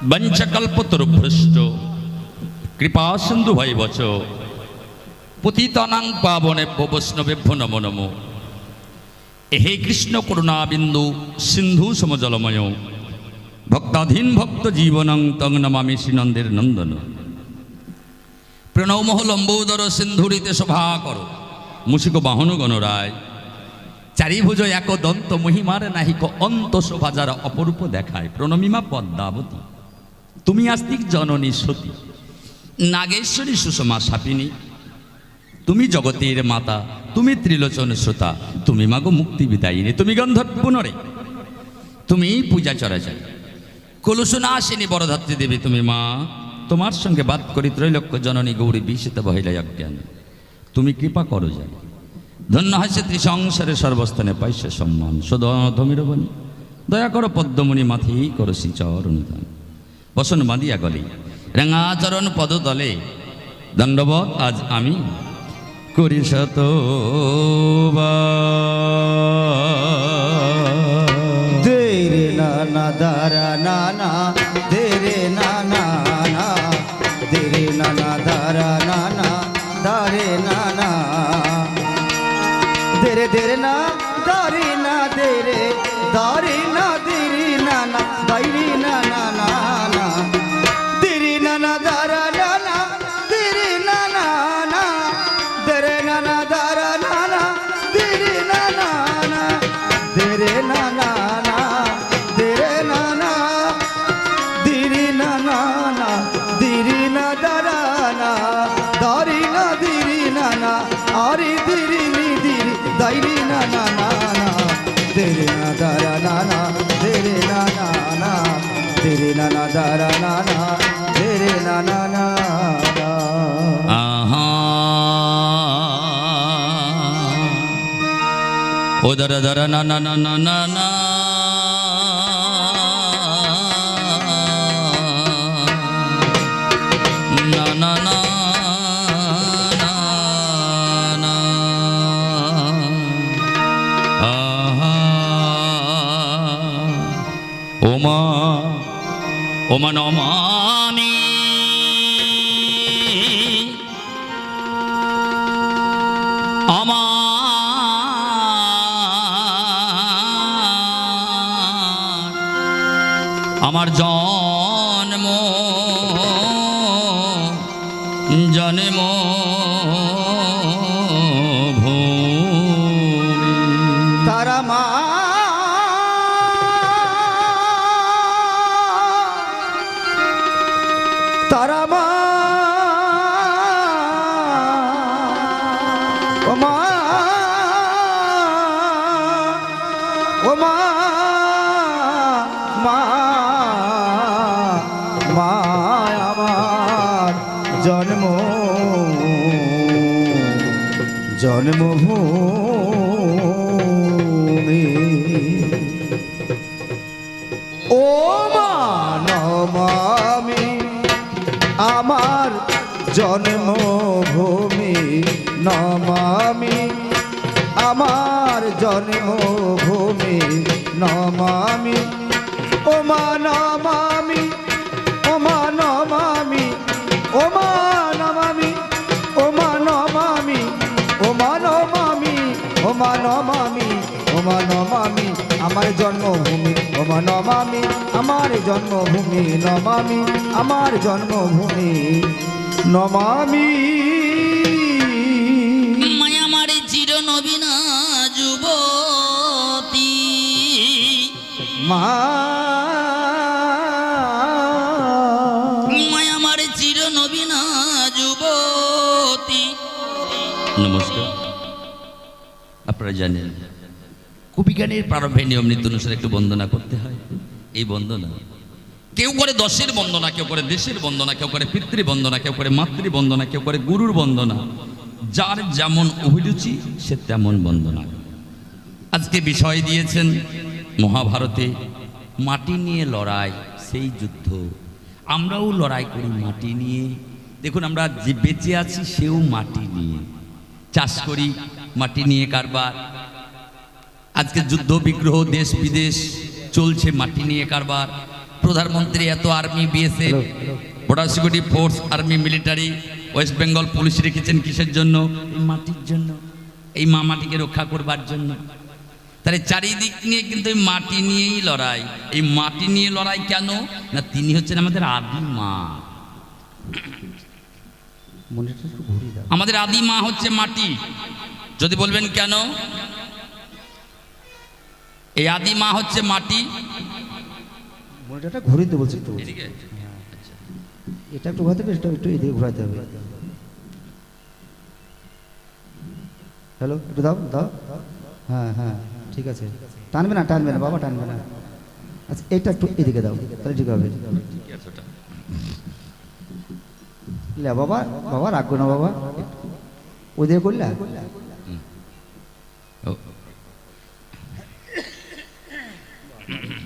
বঞ্চকল্পতরুভ্রষ্ট কৃপা সিন্ধু ভাই বচ পতিতানাং পাবনে বৈষ্ণবেভ্য নম নম হে কৃষ্ণ করুণা বিন্দু সিন্ধু সমজলময় ভক্তাধীন ভক্ত জীবনং তং নমামি শ্রীনন্দের নন্দন প্রণমহ লম্বোদর সিন্ধুরিতে সভা কর মুসিক বাহন গণরায় চারিভুজ এক দন্ত মহিমার নাহিক অন্ত শোভা যারা অপরূপ দেখায় প্রণমিমা পদ্মাবতী তুমি আস্তিক জননী সতী। নাগেশ্বরী সুষমা সাপিনী। তুমি জগতের মাতা, তুমি ত্রিলোচন শ্রোতা, তুমি মাগো মুক্তি বিদায়িনী, তুমি গন্ধর্ব নরে তুমি পূজা চরাচারী। কলুসুনা আসেনি বড়ধাত্রী দেবী, তুমি মা। তোমার সঙ্গে বাদ করি ত্রৈলক্য জননী গৌরী বিশিত বহিলাই অজ্ঞান। তুমি কৃপা করো যাই ধন্য হাসে ত্রিসংসারে সর্বস্থানে পাইছে সম্মান। সদধমির বনি দয়া করো পদ্মমণি মাথেই করো শ্রীচর অনুদান পশন বাঁধিয়া গলি। রেঙা আচরণ পদ তলে দণ্ডবত আজ আমি করি শত দেরে দারা নানা দেরে নানা দেরে নানা দারা, নানা, দারে নানা। দেরে দেরে না, দারে না দেরে দারে না না না না না না না ও দরা দরা না না না না না ওমান আমার আমার জন জন্মভূমি ও মানমামি আমার জন্মভূমি, নমামি, আমার জন্মভূমি, নমামি। ও মানমামি ও মানমামি ও মানমামি ও মানমামি ও মানমামি আমার জন্মভূমি। ও মানমামি আমার জন্মভূমি নমামি। আমার জন্মভূমি নমামি। আমার মারে চির নবীনা যুবতী। মা আপনারা জানেন, কবিগানের প্রারম্ভে নিয়ম নীতি অনুসারে একটু বন্দনা করতে হয়। এই বন্দনা। কেউ করে দশের বন্দনা, কেউ করে দেশের বন্দনা, কেউ করে পিতৃ বন্দনা, কেউ করে মাতৃ বন্দনা, কেউ করে গুরুর বন্দনা। যার যেমন অভিরুচি, সে তেমন বন্দনা। আজকে বিষয় দিয়েছেন মহাভারতে, মাটি নিয়ে লড়াই, সেই যুদ্ধ। আমরাও লড়াই করি মাটি নিয়ে। দেখুন, আমরা যে বেঁচে আছি, সেও মাটি নিয়ে। চাষ করি মাটি নিয়ে কারবার। আজকে যুদ্ধ বিগ্রহ দেশ বিদেশ চলছে মাটি নিয়ে কারবার। প্রধানমন্ত্রী এত army BSF border security force army military West Bengal police রেখেছেন কিসের জন্য? এই মাটির জন্য। এই মা মাটিকে রক্ষা করবার জন্য। তাহলে চারিদিক নিয়ে কিন্তু এই মাটি নিয়েই লড়াই। এই মাটি নিয়ে লড়াই কেন? না তিনি হচ্ছেন আমাদের আদি মা। আমাদের আদি মা হচ্ছে মাটি। যদি বলবেন কেন? এই আদি মা হচ্ছে মাটি। মনিটরটা ঘুরিয়ে দিতে বলছি। তো এটা একটু ঘোরাতে হবে এটা একটু এদিকে ঘোরাতে হবে। হ্যালো একটু দাও দাও। হ্যাঁ হ্যাঁ ঠিক আছে। টানবে না টানবে না বাবা টানবে না। আচ্ছা এটা একটু এদিকে দাও তাহলে ঠিক হবে। বাবা বাবা রাখব না বাবা। ওদিকে করলে? mm-hmm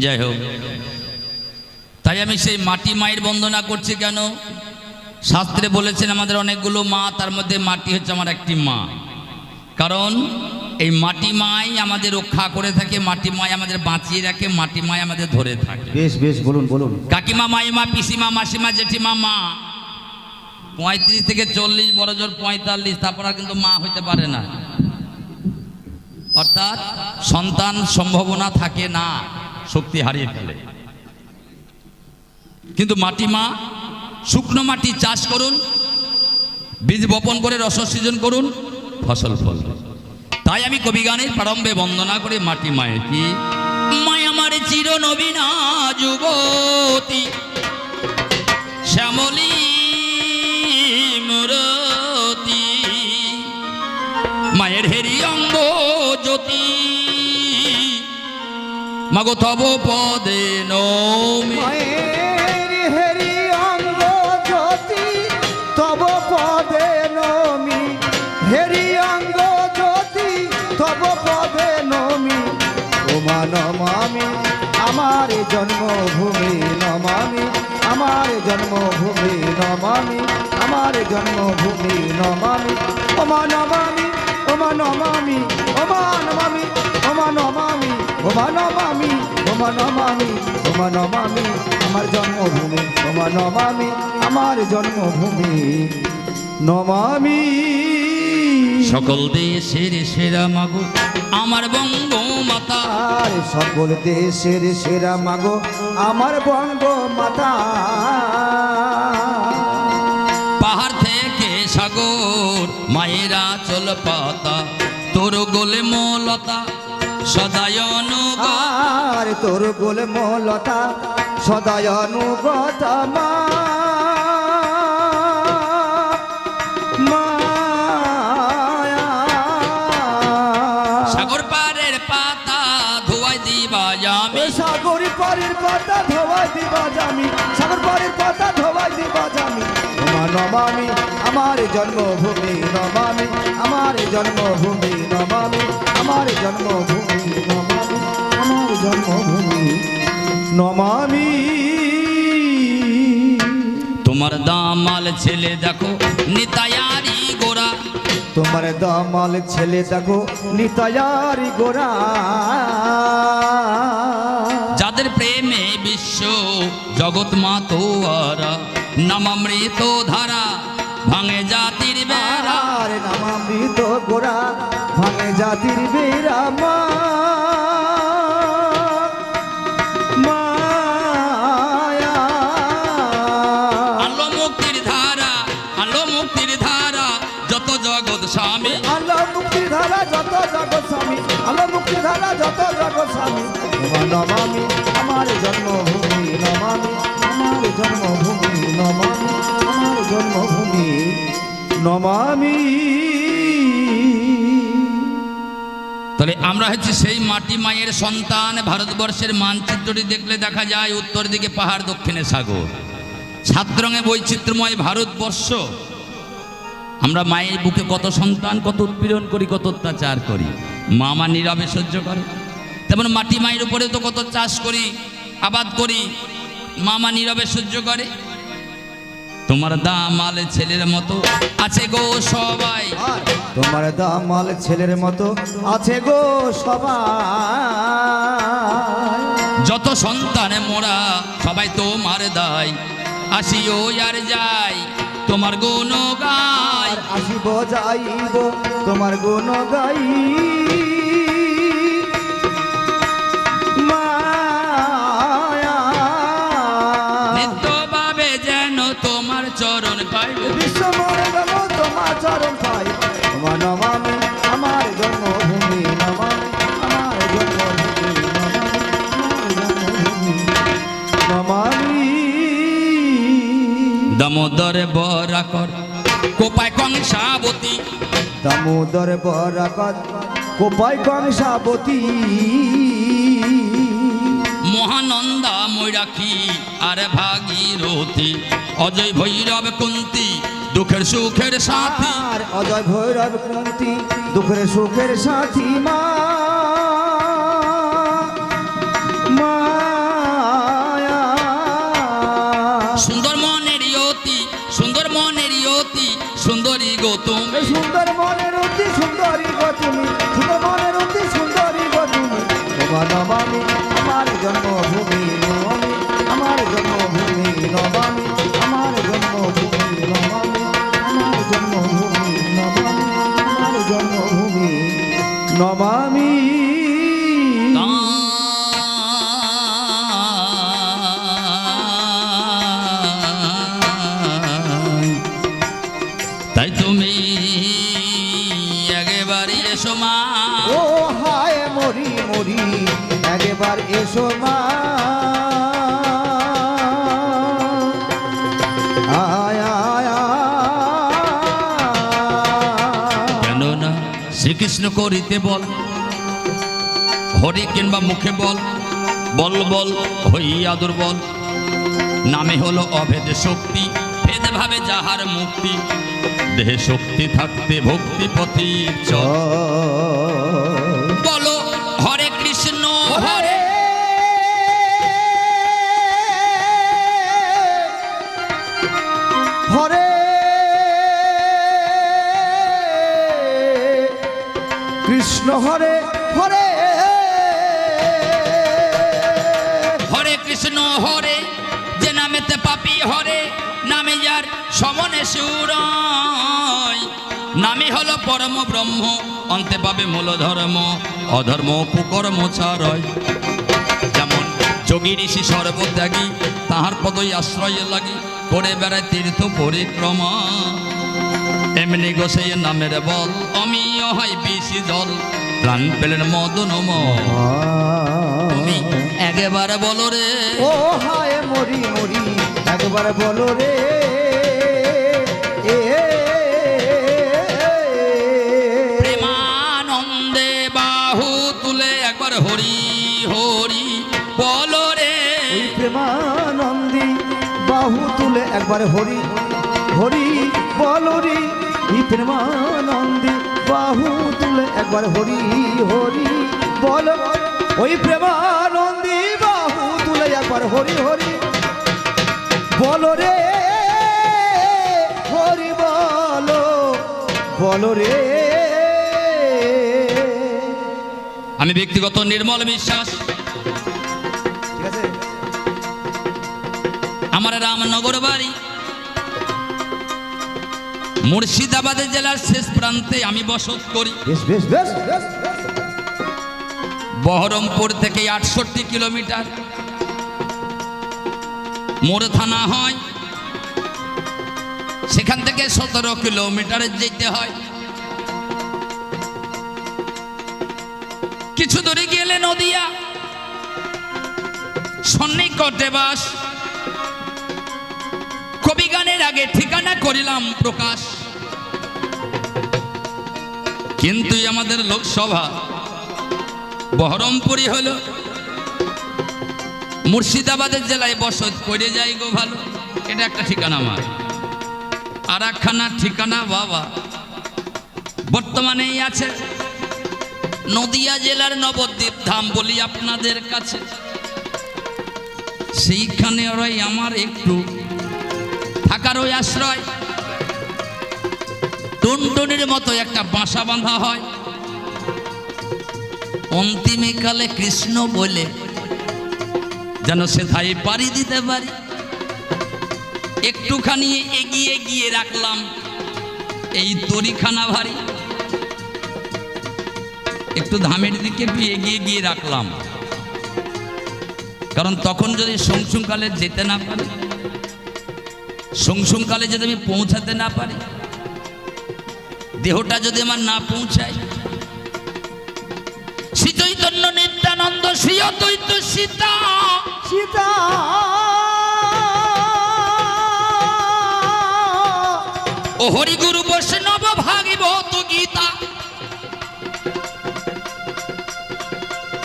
যাই হোক। তাই আমি সেই মাটি মায়ের বন্দনা করছি কেন? শাস্ত্রে বলেছেন আমাদের অনেকগুলো মা তার মধ্যে মাটি হচ্ছে আমার একটি মা। কারণ এই মাটি মাই আমাদের রক্ষা করে থাকে মাটি মাই আমাদের বাঁচিয়ে রাখে মাটি মাই আমাদের ধরে থাকে। বেশ বেশ বলুন বলুন। কাকিমা মাইমা পিসিমা মাসিমা জেঠিমা মা। পঁয়ত্রিশ থেকে চল্লিশ বড় জোর পঁয়তাল্লিশ তারপর কিন্তু মা হইতে পারে না। অর্থাৎ সন্তান সম্ভাবনা থাকে না। শক্তি হারিয়ে ফেলে। কিন্তু মাটি মা, শুকনো মাটি চাষ করুন, বীজ বপন করে রস সৃজন করুন, ফসল ফল। তাই আমি কবি গানের প্রারম্ভে বন্দনা করে, মাটি মায়ের কি? মায় আমার চির নবীনা যুবতী, শ্যামলী মুরতি। মায়ের হেরি অঙ্গ জ্যোতি। মাগো তব পদে নমি। হেরি অঙ্গ জ্যোতি, তব পদে নমি। হেরি অঙ্গ জ্যোতি, তব পদে নমি। ওমা নমামি আমার জন্মভূমি নমামি, আমার জন্মভূমি নমামি, আমার জন্মভূমি নমামি। ওমা নমামি ওমা নমামি ওমা নমামি ওমা নমামি ওমা নমামি ওমা নমামি ওমা নমামি আমার জন্মভূমি ওমা নমামি আমার জন্মভূমি। নমামি। সকল দেশের সেরা মাগো আমার বঙ্গ মাতা সকল দেশের সেরা মাগো আমার বঙ্গ মাতা পাহাড় থেকে সাগর মায়েরা চল পাতা তোর গোলে মলতা। সদায়ন আর তোর গোল মলতা সদায় অনুগত মা নমামি আমার জন্মভূমি নমামি আমার জন্মভূমি নমামি আমার জন্মভূমি নমামি আমার জন্মভূমি নমামি। তোমার দামাল ছেলে দেখো নিতায়ারি গোরা। তোমার দামাল ছেলে দেখো নিতায়ারি গোরা। যাদের প্রেমে বিশ্ব জগৎ মাতোয়ারা নামামৃত ধারা ভাঙে জাতির বেড়া। আর নামামৃত গোরা ভাঙে জাতির বেরা মা। মায়া। আলো মুক্তির ধারা আলো মুক্তির ধারা যত জগৎ স্বামী। আল্লাহ মুক্তির ধারা যত জগৎ স্বামী। আল্লাহ মুক্তির ধারা যত জগৎ স্বামী। নমামি আমার জন্মভূমি নমামি আমার জন্মভূমি নমামি আমার জন্মভূমি নমামি। তাহলে আমরা হচ্ছে সেই মাটি মায়ের সন্তান, ভারতবর্ষের মানচিত্রটি দেখলে দেখা যায় উত্তর দিকে পাহাড়, দক্ষিণে সাগর। সাত রঙে বৈচিত্র্যময় ভারতবর্ষ। আমরা মায়ের বুকে কত সন্তান, কত উৎপীড়ন করি, কত অত্যাচার করি। মা মা নীরবে সহ্য করে। তেমন মাটি মায়ের উপরে তো কত চাষ করি, আবাদ করি, মা মা নীরবে সহ্য করে। তোমার দাম আলে ছেলের মতো আছে গো সবাই। তোমার দামাল ছেলের মতো আছে গো সবাই। যত সন্তানে মোরা সবাই তোমার দায়। আসিও আর যাই তোমার গুণ গাই আসিব যাইব তোমার গুণ গাই পাইব বিশ্ব মরে গেল তোমার চরণ পাই। তোমার নমামি আমার জন্মভূমি নমামি আমার জন্মভূমি নমামি কোপায় কংসাবতী দামোদর বরাকত কোপাই কংসাবতী মহানন্দা মৈরাখী আর ভাগীরথী। অজয় ভৈরব কুন্তি দুঃখের সুখের সাথী। অজয় ভৈরব কুন্তি দুঃখের সুখের সাথী মা। সুন্দর মনের ইয়তি সুন্দর মনের ইয়তি সুন্দরী গৌতম এই সুন্দর মনের অতি সুন্দরী গো তুমি সুন্দর মনের অতি সুন্দরী গো তুমি। তোমার নবামি আমার জন্মভূমি আমার জন্মভূমি নবামি আমার জন্মভূমি নবামি করিতে বল। হরে কিংবা মুখে বল বল বল হইয়া দুর্বল নামে হলো অভেদ শক্তি ভেদভাবে যাহার মুক্তি। দেহে শক্তি থাকতে ভক্তি পথি চল। সমনে সুরয় নামে হলো পরম ব্রহ্ম, অন্তে পাবে মূল ধর্ম, অধর্ম, কুকর্ম ছাড়য় যেমন যোগী ঋষি সর্বত্যাগী, তাহার পদই আশ্রয় লাগি করে বেড়ায় তীর্থ পরিক্রমা। এমনি গোসে নামের বল, অমিয় হয় বেশি জল, প্রাণ পেলেন মদন তুমি একেবারে বলো রে। ও হায় মরি মরি, একবার বলো রে। একবার হরি হরি বলো রে এই প্রেমানন্দী বাহু তুলে একবার হরি হরি বলো। ওই প্রেমানন্দী বাহু তুলে একবার হরি হরি বলো রে, হরি বলো বলো রে। আমি ব্যক্তিগত নির্মল বিশ্বাস রামনগর বাড়ি। মুর্শিদাবাদ জেলার শেষ প্রান্তে আমি বসত করি। বহরমপুর থেকে আটষট্টি কিলোমিটার। মোর থানা হয়। সেখান থেকে সতেরো কিলোমিটার যেতে হয়। কিছু দূরে গেলে নদিয়া। সন্নিকটে বাস। গানের আগে ঠিকানা করিলাম, প্রকাশ। কিন্তু আমাদের লোকসভা বহরমপুরি হলো। মুর্শিদাবাদের জেলায় বসত করে যাই গো ভালো। এটা একটা ঠিকানা আমার। আর একখানা ঠিকানা বাবা। বর্তমানেই আছে নদিয়া জেলার নবদ্বীপ ধাম বলি আপনাদের কাছে। সেইখানে ওরাই আমার একটু থাকার ওই আশ্রয়। টুনটুনির মতো একটা বাসা বাঁধা হয়। অন্তিমে কালে কৃষ্ণ বলে, যেন সেথায় পাড়ি দিতে পারি। একটুখানি এগিয়ে গিয়ে রাখলাম এই তরিখানা ভারী। একটু ধামের দিকে একটু এগিয়ে গিয়ে রাখলাম। কারণ তখন যদি সংসুংকালে যেতে না পারি সংসুংকালে যদি আমি পৌঁছাতে না পারি দেহটা যদি আমার না পৌঁছায় শ্রী চৈতন্য নিত্যানন্দ শ্রী অদ্বৈত সীতা। সীতা। ও হরিগুরু বৈষ্ণব ভাগবত গীতা।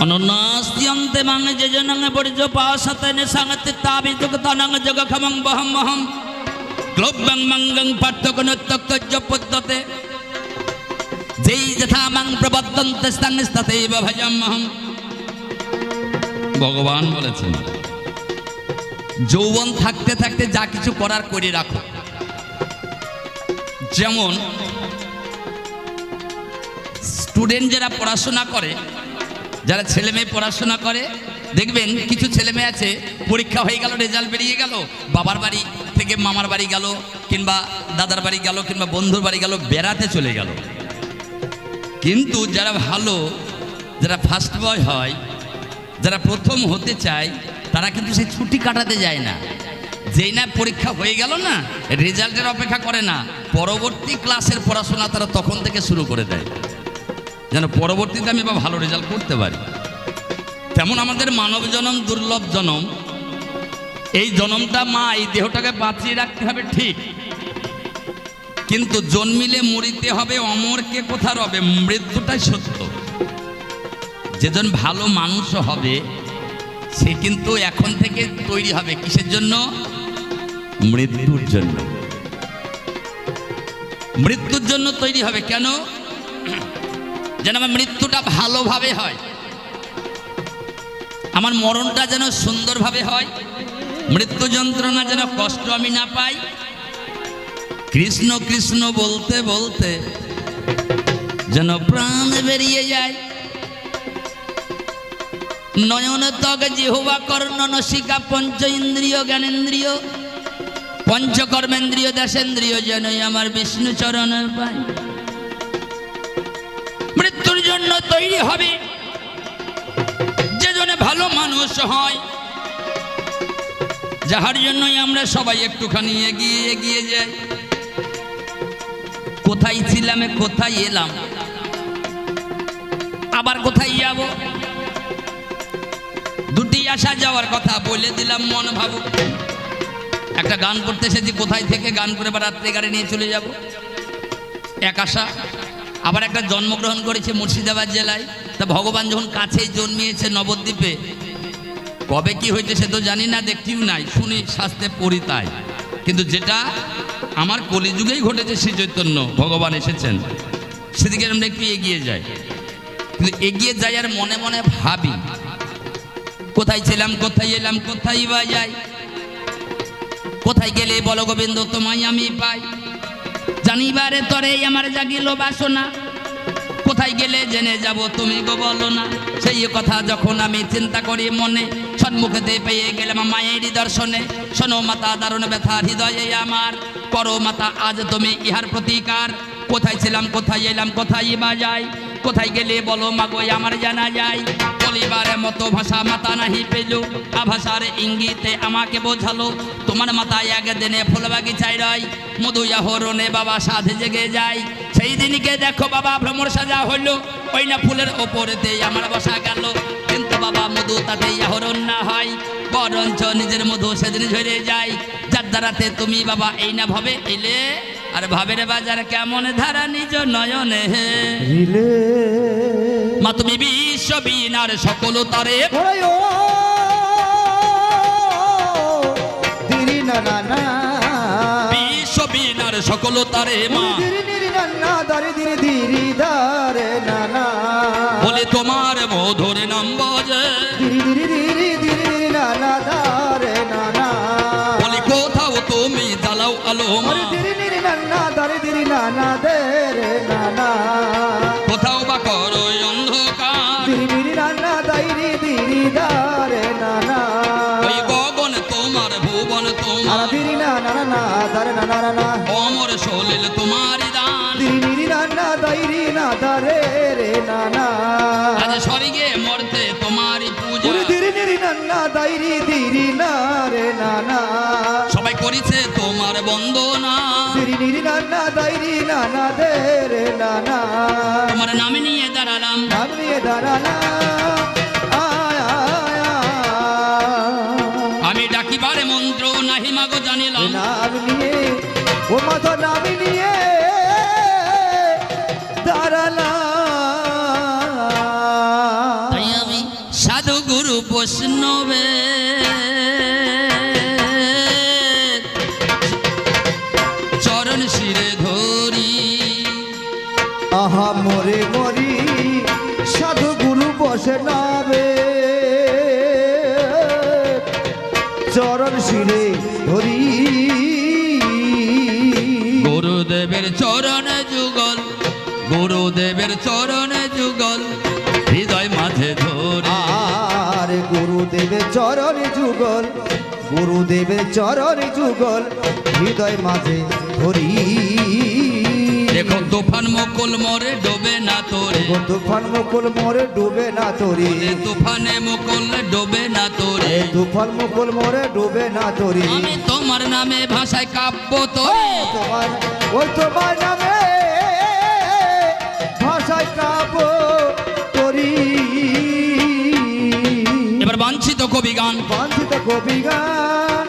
অননাস্ত্যন্তে মাং যে জনং বর্জ পাশতনে সংগতি তাবি যুগতনং জগ খমং বহম পার্থকন তক্তজ্য পদ্ধতে। যেই যথা মাং প্রবদ্ধন্তে স্তংস্তথৈব ভজমহম ভগবান বলেছেন, যৌবন থাকতে থাকতে যা কিছু করার করে রাখো। যেমন স্টুডেন্ট যারা পড়াশোনা করে, যারা ছেলে মেয়ে পড়াশোনা করে, দেখবেন কিছু ছেলে মেয়ে আছে, পরীক্ষা হয়ে গেল রেজাল্ট বেরিয়ে গেল, বাবার বাড়ি থেকে মামার বাড়ি গেল, কিংবা দাদার বাড়ি গেল, কিংবা বন্ধুর বাড়ি গেল, বেড়াতে চলে গেল। কিন্তু যারা ভালো, যারা ফার্স্ট বয় হয়, যারা প্রথম হতে চায়, তারা কিন্তু সেই ছুটি কাটাতে যায় না। যেই না পরীক্ষা হয়ে গেল না, রেজাল্টের অপেক্ষা করে না, পরবর্তী ক্লাসের পড়াশোনা তারা তখন থেকে শুরু করে দেয়। যেন পরবর্তীতে আমি বা ভালো রেজাল্ট করতে পারি। তেমন আমাদের মানব জনম দুর্লভ জনম এই জনমটা মা, এই দেহটাকে বাঁচিয়ে রাখতে হবে ঠিক। কিন্তু জন্মিলে মরিতে হবে অমরকে কোথা রবে? মৃত্যুটাই সত্য। যেজন ভালো মানুষ হবে, সে কিন্তু এখন থেকে তৈরি হবে। কিসের জন্য? মৃত্যুর জন্য। মৃত্যুর জন্য তৈরি হবে কেন? যেন আমার মৃত্যুটা ভালোভাবে হয়। আমার মরণটা যেন সুন্দরভাবে হয়। মৃত্যু যন্ত্রণা যেন কষ্ট আমি না পাই। কৃষ্ণ কৃষ্ণ বলতে বলতে যেন প্রাণ বেরিয়ে যায়। নয়ন তগ জিহবা কর্ণ নসিকা পঞ্চ ইন্দ্রিয় জ্ঞানেন্দ্রিয় পঞ্চকর্মেন্দ্রিয় দেশেন্দ্রিয় যেন আমার বিষ্ণু চরণের পাই মৃত্যুর জন্য তৈরি হবে। যে জনে ভালো মানুষ হয় যাহার জন্যই আমরা সবাই একটুখানি এগিয়ে এগিয়ে যাই। কোথায় ছিলাম, কোথায় এলাম? আবার কোথায় যাব? দুটি আসা যাওয়ার কথা বলে দিলাম মন ভাবুক একটা গান করতে এসেছি, কোথায় থেকে গান করে বা রাত্রে গাড়ি নিয়ে চলে যাব? এক আশা আবার একটা জন্মগ্রহণ করেছে মুর্শিদাবাদ জেলায়। তা ভগবান যখন কাছেই জন্মিয়েছে নবদ্বীপে কবে কি হয়েছে সে তো জানি না, দেখতেও নাই, শুনি, শাস্তে পড়ি তাই। কিন্তু যেটা আমার কলিযুগেই ঘটেছে শ্রী চৈতন্য, ভগবান এসেছেন। সেদিকে আমরা একটু এগিয়ে যাই। কিন্তু এগিয়ে যাই আর মনে মনে ভাবি, কোথায় ছিলাম, কোথায় এলাম, কোথায় বা যাই? কোথায় গেলে বল গোবিন্দ তোমায় আমি পাই? জানিবারে তরে আমার জাগিল বাসনা। কোথায় গেলে জেনে যাব? তুমি গো বলো না। সেই কথা যখন আমি চিন্তা করি মনে সম্মুখেতে পেয়ে গেলাম মায়েরই দর্শনে। শোনো মাতা, দারুণ ব্যথা, হৃদয়ে আমার। করো মাতা, আজ তুমি ইহার প্রতিকার। কোথায় ছিলাম, কোথায় এলাম, কোথায় বা যাই? কোথায় গেলে বলো মাগো আমার জানা যায়। বলিবারের মতো ভাষা মাতা নাহি পেল। আভাষার ইঙ্গিতে আমাকে বোঝালো, তোমার মাথায় একদিনে ফুল বাগিচায় রয়। মধু হরণে বাবা সাধে জেগে যায়। সেই দিনকে দেখো বাবা ভ্রমর সাজা হইল। ওই না ফুলের ওপরেতে আমার বসা গেল। কিন্তু বাবা মধু তাতে হরণ না হয়। বরঞ্চ নিজের মধু সেদিন ঝরে যায়। যার দ্বারাতে তুমি বাবা এই না ভাবে এলে আর ভাবের বাজার কেমন ধারা নিজ নয়নে? রিলে। মা তুমি বিশ্ব বিনার সকল তারে। বিশ্ব বিনার সকল তারে মা। দিরি দিরি না না দারে দিরি দিরি দারে না না। বলে তোমার মধুর নাম দিরি নানা দাইরি নানা দে রে নানা। তোমার নামে নিয়ে দাঁড়ালাম। নাম নিয়ে দাঁড়ানা চরণে যুগল গুরুদেবের চরণে যুগল হৃদয় মাঝে ধরি। দেখো তুফান মুকুল মরে ডোবে না তোরে। তুফান মুকুল মোরে ডুবে না তরি। তুফানে মুকুল ডোবে না তোরে। তুফান মুকুল মোরে ডুবে না তরি। আমি তোমার নামে ভাষায় কাব্য তোরে। তোমার ওই তোমার নামে ভাষায় কাব কবি গান বাঞ্ছিত কবি গান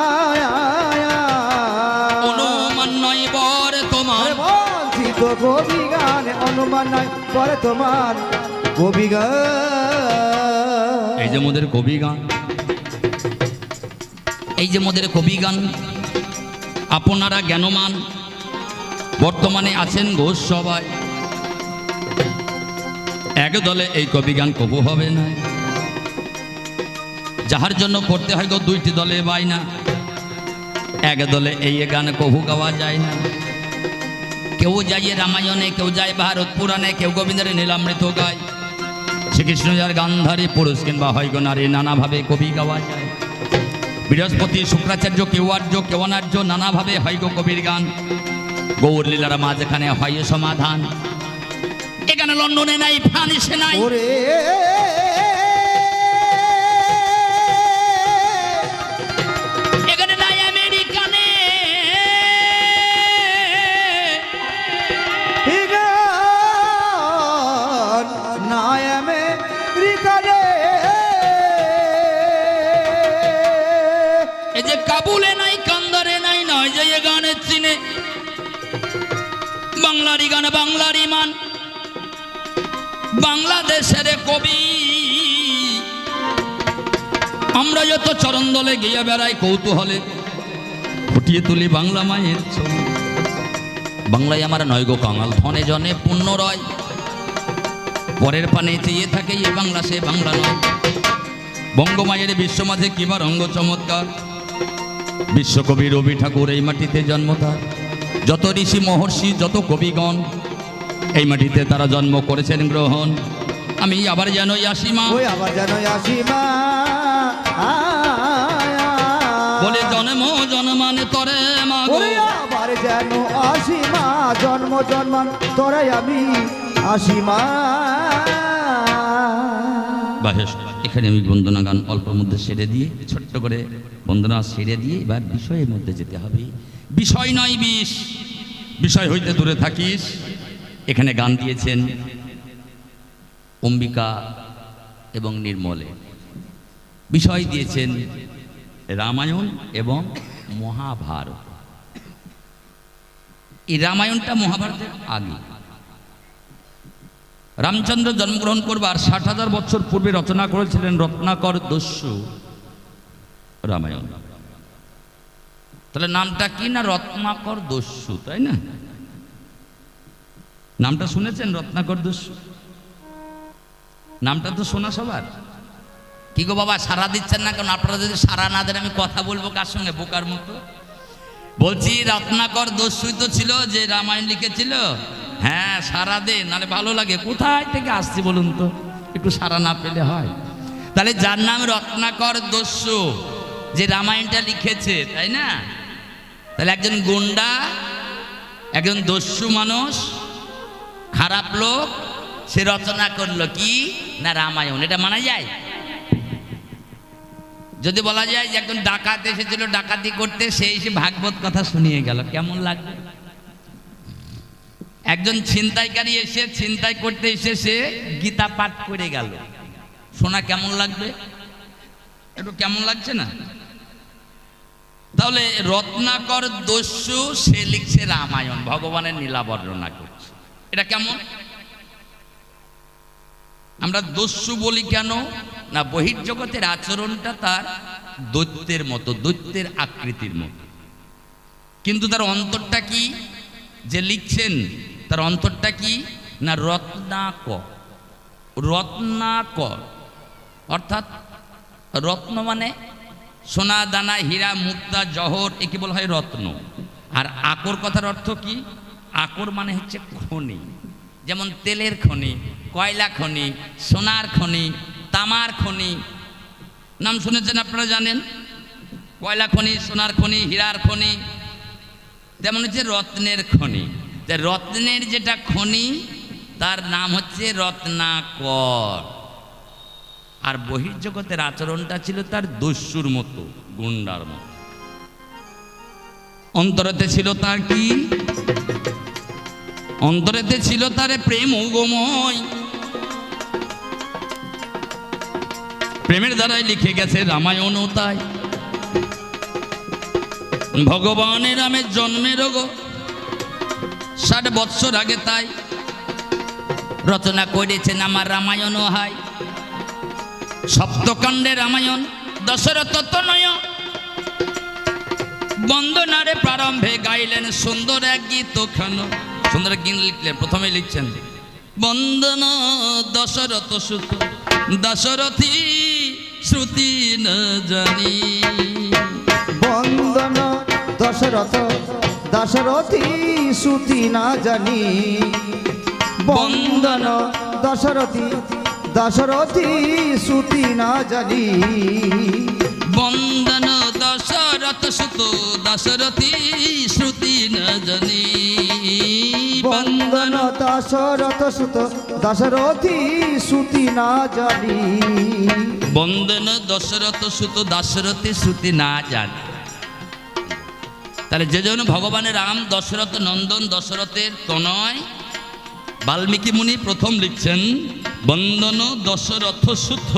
আয় আয় আয়। অনুমান নয় বর তোমার। বাঞ্ছিত কবি গান অনুমান নয় পরে তোমার কবি গান এই যে মোদের কবি গান এই যে মোদের কবি গান আপনারা জ্ঞানমান বর্তমানে আছেন ঘোষ সবাই এক দলে এই কবি গান কবু হবে না যাহার জন্য করতে হয় গো, দুইটি দলে বাই না। এক দলে এই গান কবু গাওয়া যায় না। কেউ যায় রামায়ণে, কেউ যায় ভারত পুরাণে, কেউ গোবিন্দের নীলামৃত গায়। শ্রীকৃষ্ণ যার গান্ধারী পুরুষ, কিংবা হয় গো নারী, নানাভাবে কবি গাওয়া যায়। বৃহস্পতি, শুক্রাচার্য, কেউ আর্য, কেউ অনার্য, নানাভাবে হয় গো কবির গান। গৌর লীলার মাঝখানে হয় সমাধান। এখানে লন্ডনে নাই, ফ্রান্সে নাই। বাংলারই গান বাংলারই মান বাংলাদেশের কবি। আমরা যত চরণ দলে গিয়ে বেড়াই কৌতূহলে, ফুটিয়ে তুলি বাংলা মায়ের ছবি। বাংলায় আমার নয় গো কাঙাল, ধনে জনে পুণ্য রয়। পরের পানে চেয়ে থাকে এ বাংলা, সে বাংলা নয়। বঙ্গমায়ের বিশ্বমাঝে কিবা রঙ্গ চমৎকার। বিশ্বকবি রবি ঠাকুর এই মাটিতে জন্ম তার। যত ঋষি মহর্ষি যত কবিগণ এই মাটিতে তারা জন্ম করেছেন গ্রহণ। আমি আবার যেন আসি মা ওই আবার যেন বলে জন্ম জন্মানে তরে আবার যেন আসি মা জন্ম জন্মান তোরাই আমি আসি মা বাহেশ এখানে আমি বন্দনা গান অল্পের মধ্যে সেরে দিয়ে ছোট্ট করে বন্দনা সেরে দিয়ে এবার বিষয়ের মধ্যে যেতে হবে। বিষয় নয় বিষ। বিষয় হইতে দূরে থাকিস। এখানে গান দিয়েছেন অম্বিকা এবং নির্মলে। বিষয় দিয়েছেন রামায়ণ এবং মহাভারত। এই রামায়ণটা মহাভারতের আগে। রামচন্দ্র জন্মগ্রহণ করবার ষাট হাজার বছর পূর্বে রচনা করেছিলেন রত্নাকর দস্যু রামায়ণ। তাহলে নামটা কি না রত্নাকর দস্যু, তাই না? নামটা শুনেছেন রত্নাকর দস্যু? নামটা তো শোনা সবার। কি গো বাবা সারা দিচ্ছেন না কারণ আপনারা যদি সারা না দেন, আমি কথা বলব কার সঙ্গে? বোকার মতো। বলছি, রত্নাকর দস্যুই তো ছিল যে রামায়ণ লিখেছিল। হ্যাঁ সারা দে, নাহলে ভালো লাগে। কোথায় থেকে আসছি বলুন তো? একটু সারা না পেলে হয়। তাহলে যার নাম রত্নাকর দস্যু, যে রামায়ণটা লিখেছে, তাই না? তাহলে একজন গুন্ডা, একজন দস্যু মানুষ, খারাপ লোক, সে রচনা করল কি? না রামায়ণ, এটা মানা যায়? যদি বলা যায় যে একজন ডাকাত এসেছিল, ডাকাতি করতে সেই সে ভাগবত কথা শুনিয়ে গেল, কেমন লাগবে একজন ছিনতাইকারী এসে, ছিনতাই করতে এসে সে গীতা পাঠ করে গেল। শোনা কেমন লাগবে? একটু কেমন লাগছে না? তাহলে রত্নাকর দস্যু, সে লিখছে রামায়ণ, ভগবানের নীলা বর্ণনা করছে। এটা কেমন? আমরা দস্যু বলি কেন? না, বহির্জগতের আচরণটা তার দৈত্যের মতো, দৈত্যের আকৃতির মতো। কিন্তু তার অন্তরটা কি? যে লিখছেন, তার অন্তরটা কি? না, রত্নাকর। রত্নাকর। অর্থাৎ রত্ন মানে সোনা, দানা, হীরা, মুক্তা, জহর, একে বলা হয় রত্ন। আর আকর কথার অর্থ কি? আকর মানে হচ্ছে খনি। যেমন তেলের খনি, কয়লা খনি, সোনার খনি, তামার খনি। নাম শুনেছেন আপনারা, জানেন? কয়লা খনি, সোনার খনি, হীরার খনি। তেমন হচ্ছে রত্নের খনি। রত্নের যেটা খনি, তার নাম হচ্ছে রত্নাকর। আর বহির্জগতের আচরণটা ছিল তার দস্যুর মতো, গুন্ডার মতো। অন্তরেতে ছিল তার কি? অন্তরেতে ছিল তার প্রেম গময় প্রেমের দ্বারাই লিখে গেছে রামায়ণ তাই। ভগবানের রামের জন্মের গো ষাট বৎসর আগে তাই। রচনা করেছেন আমার রামায়ণ হয় সপ্তকাণ্ডে রামায়ণ, দশরথ তনয়। বন্দনারে প্রারম্ভে গাইলেন সুন্দর এক গীত খান। সুন্দর গীত লিখলেন, প্রথমে লিখছেন, বন্দন দশরথ সুত দশরথী শ্রুতি ন জানি। বন্দন দশরথ, দশরথী শ্রুতি না জানি। বন্দন দশরথী দশরথী শ্রুতি না জানি। বন্দন দশরথ সুত দশরথী শ্রুতি ন জানি। বন্দন দশরথ সুত দশরথী শ্রুতি না জানি। বন্দন দশরথ সুত দশরথী শ্রুতি না জানে। তাহলে যে জন্য ভগবানের রাম দশরথ নন্দন দশরথের তনয় বাল্মীকি মুনি প্রথম লিখছেন বন্দন দশরথ সুত,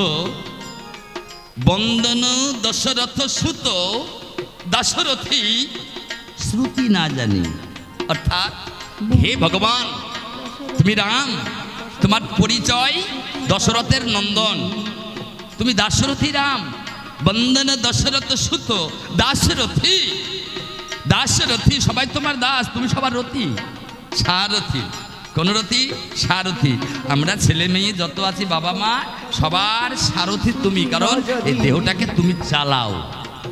বন্দন দশরথ সুত, দাশরথী শ্রুতি না জানি। অর্থাৎ, হে ভগবান, তুমি রাম, তোমার পরিচয় দশরথের নন্দন। তুমি দাশরথী রাম, বন্দন দশরথ সুত, দাশরথী। দাশরথী সবাই তোমার দাস, তুমি সবার রথী সারথী। কোন রথী সারথী। আমরা ছেলে মেয়ে যত আছি, বাবা মা, সবার সারথি তুমি। কারণ এই দেহটাকে তুমি চালাও।